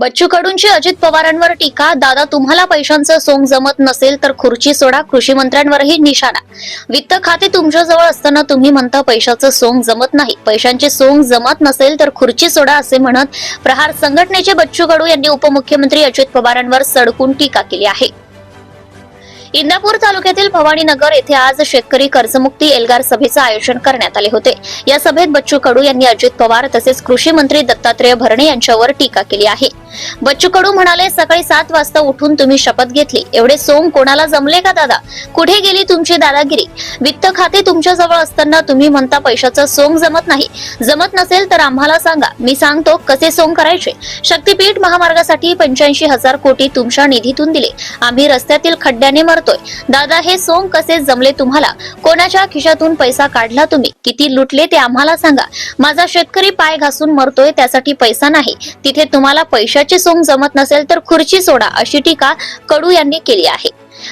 बच्चू कडूंची अजित पवारांवर टीका. दादा तुम्हाला पैशांचं सोंग जमत नसेल तर खुर्ची सोडा कृषी मंत्र्यांवरही निशाणा. वित्त खाते तुमच्याजवळ असताना तुम्ही म्हणता पैशाचं सोंग जमत नाही. पैशांचे सोंग जमत नसेल तर खुर्ची सोडा असे म्हणत प्रहार संघटनेचे बच्चू कडू यांनी उपमुख्यमंत्री अजित पवारांवर सडकून टीका केली आहे. इंदापूर तालुक्यातील भवानीनगर येथे आज शेतकरी कर्जमुक्ती एल्गार सभेचं आयोजन करण्यात आले होते. या सभेत बच्चू कडू यांनी अजित पवार तसेच कृषी मंत्री दत्तात्रय भरणे यांच्यावर टीका केली आहे. बच्चू कडू म्हणाले सकाळी सात वाजता उठून तुम्ही शपथ घेतली. एवढे सोंग कोणाला जमले का दादा? कुठे गेली तुमची दादागिरी? वित्त खाते तुमच्याजवळ असताना तुम्ही म्हणता पैशाचं सोंग जमत नाही. जमत नसेल तर आम्हाला सांगा. मी सांगतो कसे सोंग करायचे. शक्तीपीठ महामार्गासाठी पंच्याऐंशी हजार कोटी तुमच्या निधीतून दिले. आम्ही रस्त्यातील खड्ड्याने मर मरतोय. दादा हे सोंग कसे जमले तुम्हाला? कोणाच्या खिशातून पैसा काढला तुम्ही? किती लुटले ते आम्हाला सांगा. माझा शेतकरी पाय घासून मरतोय त्यासाठी पैसा नाही. तिथे तुम्हाला पैशाची सोंग जमत नसेल तर खुर्ची सोडा अशी टीका कडू यांनी केली आहे.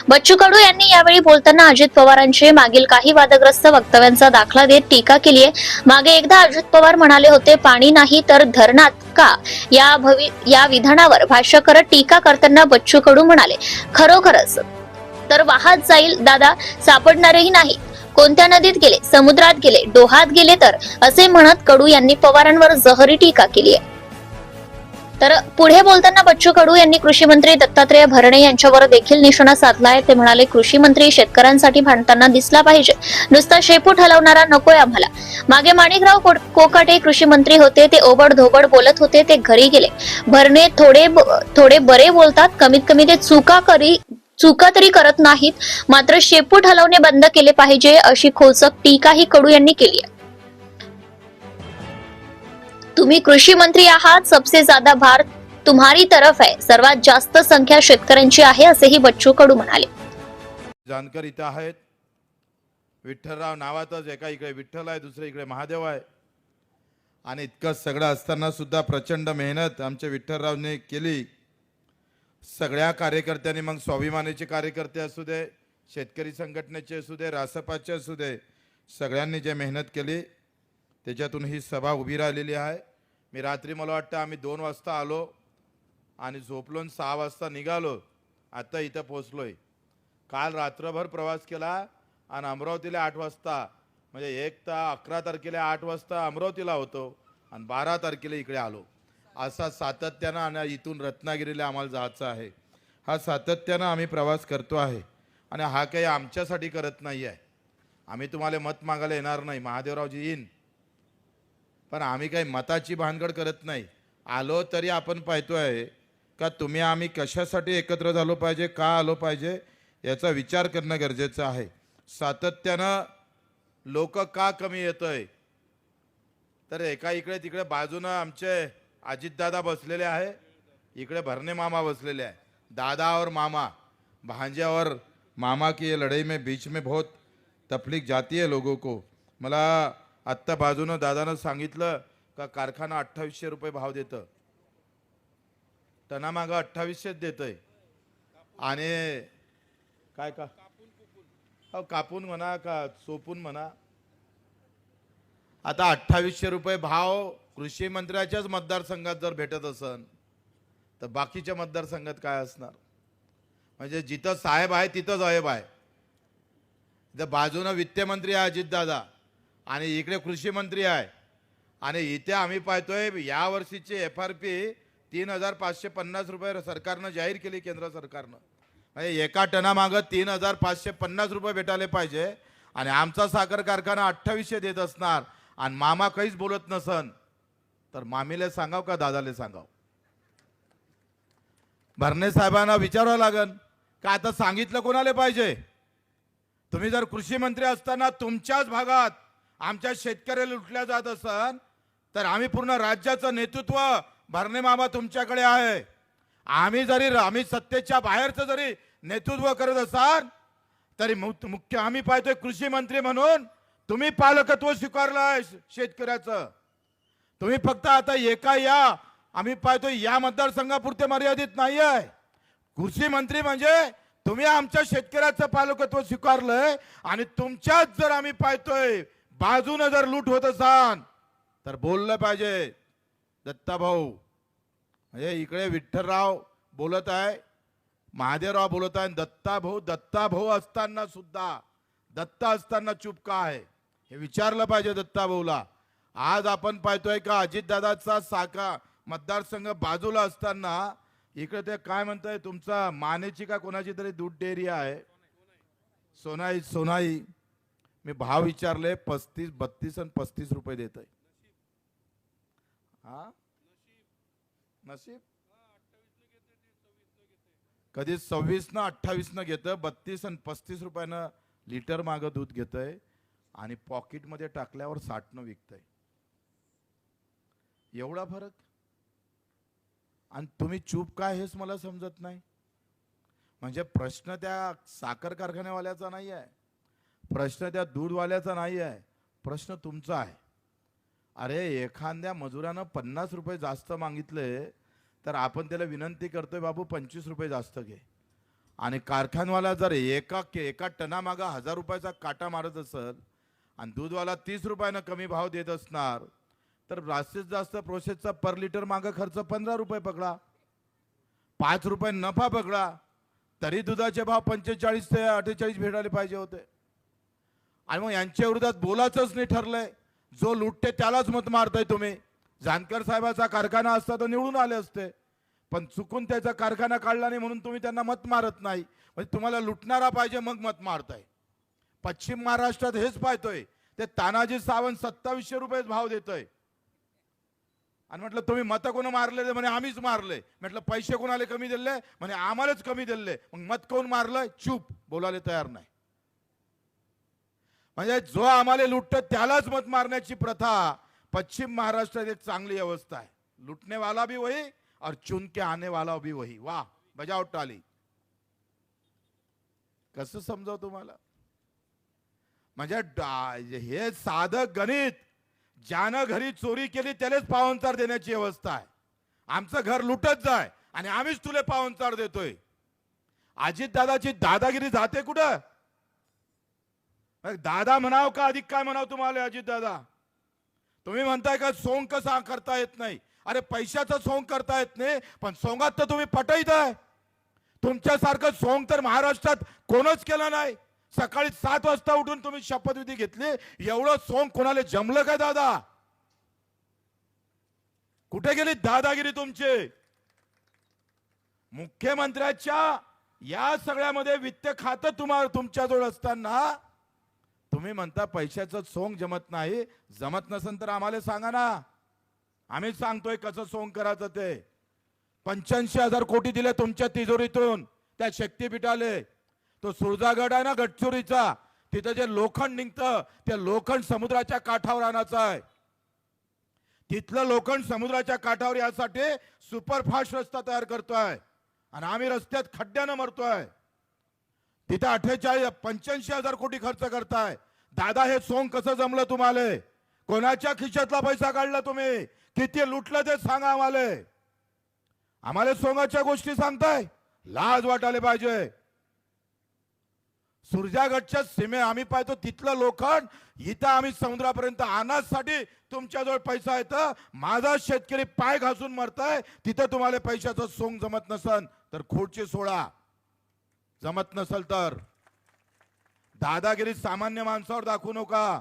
बच्चू कडू यांनी यावेळी बोलताना अजित पवारांचे मागील काही वादग्रस्त वक्तव्यांचा दाखला देत टीका केली आहे. मागे एकदा अजित पवार म्हणाले होते पाणी नाही तर धरणात का? या भवि या विधानावर भाष्य करत टीका करताना बच्चू कडू म्हणाले खरोखरच तर वाहत जाईल. दादा सापडणारही नाही. कोणत्या नदीत गेले? समुद्रात गेले? डोहात गेले तर? असे म्हणत कडू यांनी पवारांवर जहरी टीका केली आहे. तर पुढे बोलताना बच्चू कडू यांनी कृषी मंत्री दत्तात्रय भरणे यांच्यावर देखील निशाणा साधला आहे. ते म्हणाले कृषी मंत्री शेतकऱ्यांसाठी भांडताना दिसला पाहिजे. नुसता शेपूट हलवणारा नकोय आम्हाला. मागे माणिकराव कोकाटे कृषी मंत्री होते. ते ओबड धोबड बोलत होते. ते घरी गेले. भरणे थोडे थोडे बरे बोलतात. कमीत कमी ते चुका करी चुका तरी करत नाहीत मात्र शेपूट हलवणे बंद केले पाहिजे अशी खोचक टीकाही कडू यांनी केली आहे. तुम्ही कृषी मंत्री आहात सबसे ज्यादा भार तुम्हारी तरफ आहे. सर्वात जास्त संख्या शेतकऱ्यांची आहे असेही बच्चू कडू म्हणाले. जानकर इथं आहेत. विठ्ठलराव नावातच एका इकडे विठ्ठल आहे दुसऱ्या इकडे महादेव आहे. आणि इतकं सगळं असताना सुद्धा प्रचंड मेहनत आमच्या विठ्ठलरावने केली. सगळ्या कार्यकर्त्यांनी मग स्वाभिमानीचे कार्यकर्ते असू दे शेतकरी संघटनेचे असू दे रासपाचे असू दे सगळ्यांनी जे मेहनत केली त्याच्यातून ही सभा उभी राहिलेली आहे. मी रात्री मला वाटतं आम्ही दोन वाजता आलो आणि झोपलोन सहा वाजता निघालो. आत्ता इथं पोचलो आहे काल रात्रभर प्रवास केला आणि अमरावतीला आठ वाजता म्हणजे एक तर अकरा तारखेला आठ वाजता अमरावतीला होतो आणि बारा तारखेला इकडे आलो. असा सातत्यानं आणि इथून रत्नागिरीला आम्हाला जायचं आहे. हा सातत्यानं आम्ही प्रवास करतो आहे. आणि हा काही आमच्यासाठी करत नाही आहे. आम्ही तुम्हाला मत मागायला येणार नाही. महादेवरावजी येईन. पण आम्ही काही मताची भानगड करत नाही. आलो तरी आपण पाहतो आहे का तुम्ही आम्ही कशासाठी एकत्र झालो पाहिजे का आलो पाहिजे याचा विचार करणं गरजेचं आहे. सातत्यानं लोक का कमी येतोय? तर एका इकडे तिकडे बाजूनं आमचे अजितदादा बसलेले आहे. इकडे भरणे मामा बसलेले आहे. दादा और मामा भांजे और मामा की ये लड़ाई में बीच में बहुत तकलीफ जाती है लोगों को। मला आत्ता बाजूनं दादानं सांगितलं का कारखाना अठ्ठावीसशे रुपये भाव देतं. मागं अठ्ठावीसशेच देतंय. आणि काय का? हो कापून म्हणा का चोपून म्हणा. आता अठ्ठावीसशे रुपये भाव कृषी मंत्र्याच्याच मतदारसंघात जर भेटत असन तर बाकीच्या मतदारसंघात काय असणार? म्हणजे जिथं साहेब आहे तिथंच अहेब आहे. इथं बाजूनं वित्तमंत्री आहे अजितदादा आणि इकडे कृषी मंत्री आहे. आणि इथे आम्ही पाहतोय या वर्षीची एफ आर पी तीन हजार पाचशे पन्नास रुपये सरकारनं जाहीर केली केंद्र सरकारनं. म्हणजे एका टनामागं तीन हजार पाचशे पन्नास रुपये भेटायला पाहिजे. आणि आमचा साखर कारखाना अठ्ठावीसशे देत असणार आणि मामा काहीच बोलत नसन. तर मामीला सांगाव का दादाला सांगाव? भरणे साहेबांना विचारावं लागन. का आता सांगितलं कोणाला पाहिजे? तुम्ही जर कृषी मंत्री असताना तुमच्याच भागात आमच्या शेतकऱ्याला लुटल्या जात असन तर आम्ही पूर्ण राज्याचं नेतृत्व भरणे मामा तुमच्याकडे आहे. आम्ही जरी आम्ही सत्तेच्या बाहेरचं जरी नेतृत्व करत असाल तरी मुख्य आम्ही पाहतोय कृषी मंत्री म्हणून तुम्ही पालकत्व स्वीकारलं आहे शेतकऱ्याचं. तुम्ही फक्त आता एका या. आम्ही पाहतो या मतदारसंघापुरते मर्यादित नाही आहे कृषी मंत्री म्हणजे तुम्ही आमच्या शेतकऱ्याचं पालकत्व स्वीकारलंय आणि तुमच्याच जर आम्ही पाहतोय बाजूनं जर लूट होत असाल तर बोललं पाहिजे. दत्ता भाऊ म्हणजे इकडे विठ्ठलराव बोलत आहे महादेवराव बोलत आहे दत्ता भाऊ दत्ता भाऊ असताना सुद्धा दत्ता असताना चूप का आहे. हे विचारलं पाहिजे दत्ता भाऊला आज आपण पाहतोय का अजितदादाचा साका मतदारसंघ बाजूला असताना इकडे ते काय म्हणताय तुमचा मानेची का कोणाची तरी दूध डेअरी आहे? सोनाई सोनाई मी भाव विचारले पस्तीस बत्तीस आणि पस्तीस रुपये देत आहे हा? नशीब? कधी सव्वीस न अठ्ठावीस न घेतं बत्तीस आणि पस्तीस रुपयानं लिटर मागं दूध घेतंय आणि पॉकेटमध्ये टाकल्यावर साठनं विकतंय. एवढा फरक? आणि तुम्ही चूप काय हेच मला समजत नाही? म्हणजे प्रश्न त्या साखर कारखान्यावाल्याचा नाही आहे. प्रश्न त्या दूधवाल्याचा नाही आहे. प्रश्न तुमचा आहे. अरे एखाद्या मजुरानं पन्नास रुपये जास्त मागितले तर आपण त्याला विनंती करतोय बाबू पंचवीस रुपये जास्त घे. आणि कारखानवाला जर एका एका टनामागं हजार रुपयाचा काटा मारत असेल आणि दूधवाला तीस रुपयानं कमी भाव देत असणार तर जास्तीत जास्त प्रोसेसचा पर लिटर मागं खर्च पंधरा रुपये पकडा. पाच रुपये नफा पकडा. तरी दुधाचे भाव पंचेचाळीस ते अठ्ठेचाळीस भेटायला पाहिजे होते. आणि मग यांच्या विरोधात बोलायचंच नाही ठरलंय. जो लुटते त्यालाच मत मारताय तुम्ही. जानकर साहेबाचा कारखाना असता तर निवडून आले असते. पण चुकून त्याचा कारखाना काढला नाही म्हणून तुम्ही त्यांना मत मारत नाही. म्हणजे तुम्हाला लुटणारा पाहिजे मग मत मारताय. पश्चिम महाराष्ट्रात हेच पाहतोय. ते तानाजी सावंत सत्तावीसशे रुपये भाव देतोय. आणि म्हटलं तुम्ही मत कोण मारले म्हणे आम्हीच मारले म्हटलं पैसे कोणाला कमी दिले म्हणे आम्हालाच कमी दिले मग मत कोण मारलं चूप बोलायला तयार नाही. म्हणजे जो आम्हाला लुटत त्यालाच मत मारण्याची प्रथा पश्चिम महाराष्ट्रात एक चांगली अवस्था आहे. लुटने वाला भी वही और चुन के आने वाला भी वही वाह बजाव टाली कसं समजाव तुम्हाला? म्हणजे हे साधं गणित ज्यानं घरी चोरी केली त्यालाच पाहुणचार देण्याची व्यवस्था आहे. आमचं घर लुटत जाय आणि आम्हीच तुले पाहुणचार देतोय. अजित दादाची दादागिरी जाते कुठं? दादा म्हणाव का अधिक काय म्हणाव तुम्हाला अजित दादा तुम्ही म्हणताय का सोंग कसा करता येत नाही? अरे पैशाचं सोंग करता येत नाही पण सोंगात तर तुम्ही पटईत आहे. तुमच्यासारखं सोंग तर महाराष्ट्रात कोणच केलं नाही. सकाळी सात वाजता उठून तुम्ही शपथविधी घेतली? एवढं सोंग कोणाला जमलं काय दादा? कुठे गेली दादागिरी तुमची? मुख्यमंत्र्याच्या या सगळ्यामध्ये वित्त खातं तुम्हाला तुमच्याजवळ असताना तुम्ही म्हणता पैशाचं सोंग जमत नाही. जमत नसेल तर आम्हाला सांगा ना. आम्ही सांगतोय कसं सोंग करायचं ते. पंच्याऐंशी हजार कोटी दिले तुमच्या तिजोरीतून. त्या शक्तीपीठाले. तो सुळजागड आहे ना गडचुरीचा तिथं जे लोखंड निघतं ते लोखंड समुद्राच्या काठावर आणायचं आहे. तिथलं लोखंड समुद्राच्या काठावर यासाठी सुपरफास्ट रस्ता तयार करतोय. आणि आम्ही रस्त्यात खड्ड्यानं मरतोय. तिथे अठ्ठेचाळीस पंच्याऐंशी हजार कोटी खर्च करताय. दादा हे सोंग कसं जमलं तुम्हाला? कोणाच्या खिशातला पैसा काढला तुम्ही? किती लुटलं ते सांगा आम्हाला. आम्हाला सोंगाच्या गोष्टी सांगताय. लाज वाटायला पाहिजे. सुरजागडच्या सीमे आम्ही पाहतो तिथलं लोखंड इथं आम्ही समुद्रापर्यंत आणण्यासाठी तुमच्याजवळ पैसा येतं. माझा शेतकरी पाय घासून मरताय तिथं तुम्हाला पैशाचं सोंग जमत नसन तर खोडचे सोळा जमत नसल तर. दादागिरी सामान्य माणसावर दाखवू नका.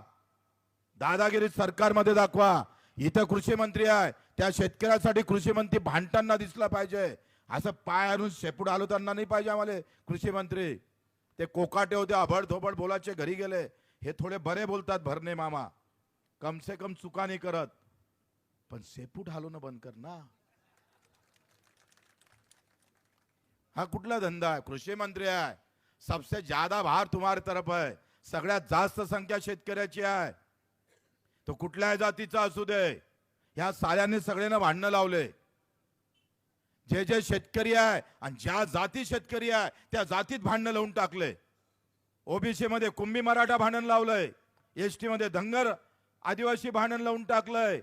दादागिरी सरकारमध्ये दाखवा. इथं कृषी मंत्री आहे त्या शेतकऱ्यासाठी कृषी मंत्री भांडताना दिसला पाहिजे. असं पाय आणून शेपूट हलवताना नाही पाहिजे आम्हाला कृषी मंत्री. ते कोकाटे होते अभड धोबड बोलाचे घरी गेले. हे थोडे बरे बोलतात भरणे मामा. कम से कम चुका नाही करत. पण सेपूट हलवणं बंद कर ना. हा कुठला धंदा आहे? कृषी मंत्री आहे. सबसे ज्यादा भार तुम्हार तरफ आहे. सगळ्यात जास्त संख्या शेतकऱ्याची आहे. तो कुठल्याही जातीचा असू दे. ह्या साऱ्यांनी सगळ्यांना भांडणं लावले. जे जे शेतकरी आहे आणि ज्या जाती शेतकरी आहे त्या जातीत भांडणं लावून टाकलंय ओबीसी मध्ये कुंभी मराठा भांडण लावलंय. एस टी मध्ये धनगर आदिवासी भांडण लावून टाकलंय.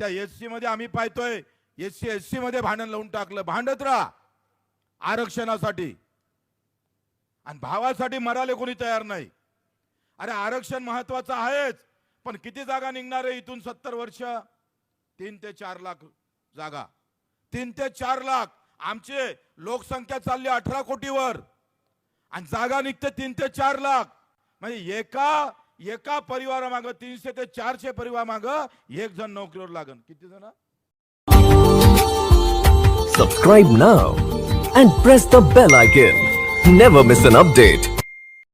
त्या एस सी मध्ये आम्ही पाहतोय एस सी एस सी मध्ये भांडण लावून टाकलं. भांडत राहा. आरक्षणासाठी. आणि भावासाठी मराले कोणी तयार नाही. अरे आरक्षण महत्वाचं आहेच पण किती जागा निघणार आहे इथून सत्तर वर्ष? तीन ते चार लाख जागा. तीन ते चार लाख. आमचे लोकसंख्या चालली अठरा कोटीवर. आणि जागा निघते तीन ते चार लाख. म्हणजे एका एका परिवारामागं तीनशे ते चारशे परिवार मागं एक जण नोकरीवर लागन. किती जण? Subscribe now and press the bell icon never miss an update